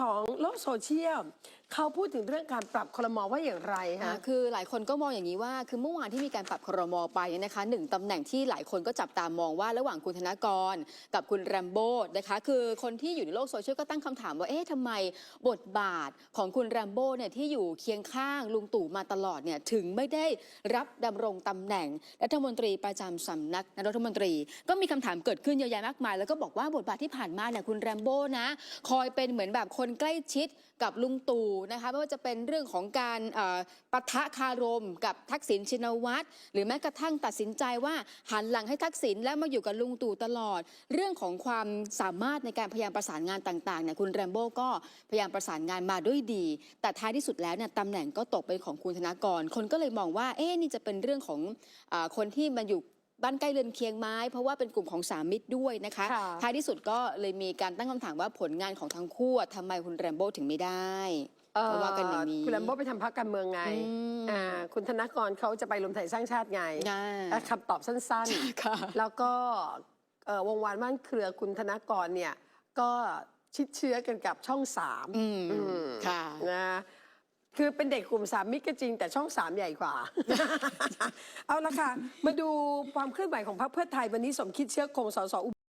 ของโลกโซเชียลเขาพูดถึงเรื่องการปรับคลมอว่าอย่างไรอ่าฮะคือหลายคนก็มองอย่างนี้ว่า คือเมื่อวานที่มีการปรับครมไปเนี่ยนะคะหนึ่งตำแหน่งที่หลายคนก็จับตามองว่าระหว่างคุณธนากร กับคุณแรมโบ้นะคะ คือคนที่อยู่ในโลกโซเชียลก็ตั้งคำถามว่าเอ๊ะทำไมบทบาทของคุณแรมโบ้เนี่ยที่อยู่เคียงข้างลุงตู่มาตลอดเนี่ยถึงไม่ได้รับดำรงตำแหน่งรัฐมนตรีประจำสำนักนายกรัฐมนตรี ก็มีคำถามเกิดขึ้นเยอะแยะมากมาย แล้วก็บอกว่าบทบาทที่ผ่านมาเนี่ยคุณแรมโบ้นะคอยเป็นเหมือนแบบคนใกล้ชิดกับลุงตู่นะคะไม่ว่าจะเป็นเรื่องของการเอ่อปะทะคารม กับทักษิณชินวัตรหรือแม้กระทั่งตัดสินใจว่าหันหลังให้ทักษิณแล้วมาอยู่กับลุงตู่ตลอด เรื่องของความสามารถในการพยายามประสานงานต่างๆเนี่ยคุณแรมโบ้ก็พยายามประสานงานมาด้วยดี แต่ท้ายที่สุดแล้วเนี่ยตำแหน่งก็ตกเป็นของคุณธนากร คนก็เลยมองว่าเอ๊นี่จะเป็นเรื่องของอคนที่มันอยู่ บ้านใกล้เรือนเคียงไม้เพราะว่าเป็นกลุ่มของสามมิตรด้วยนะคะค่ะท้ายที่สุดก็เลยมีการตั้งคำถามว่าผลงานของทั้งคู่อะทำไมคุณแรมโบ้ถึงไม่ได้เพราะว่ากันอย่างนี้คุณแลมโบ้ไปทำพักการเมืองไงอืมอ่าคุณธนากรเขาจะไปรวมไทยสร้างชาติไงอ่าอะคำตอบสั้นค่ะๆแล้วก็เอ่อวงวานบ้านเครือคุณธนากรเนี่ยก็ชิดเชื้อกันกับช่องสามอืมอืมค่ะนะคือเป็นเด็กกลุ่มสามมิตรก็จริงแต่ช่องสามใหญ่กว่าเอา ละค่ะ มาดูความเคลื่อนไหวของพรรคเพื่อไทยวันนี้สมคิดเชื้อคงสสอุ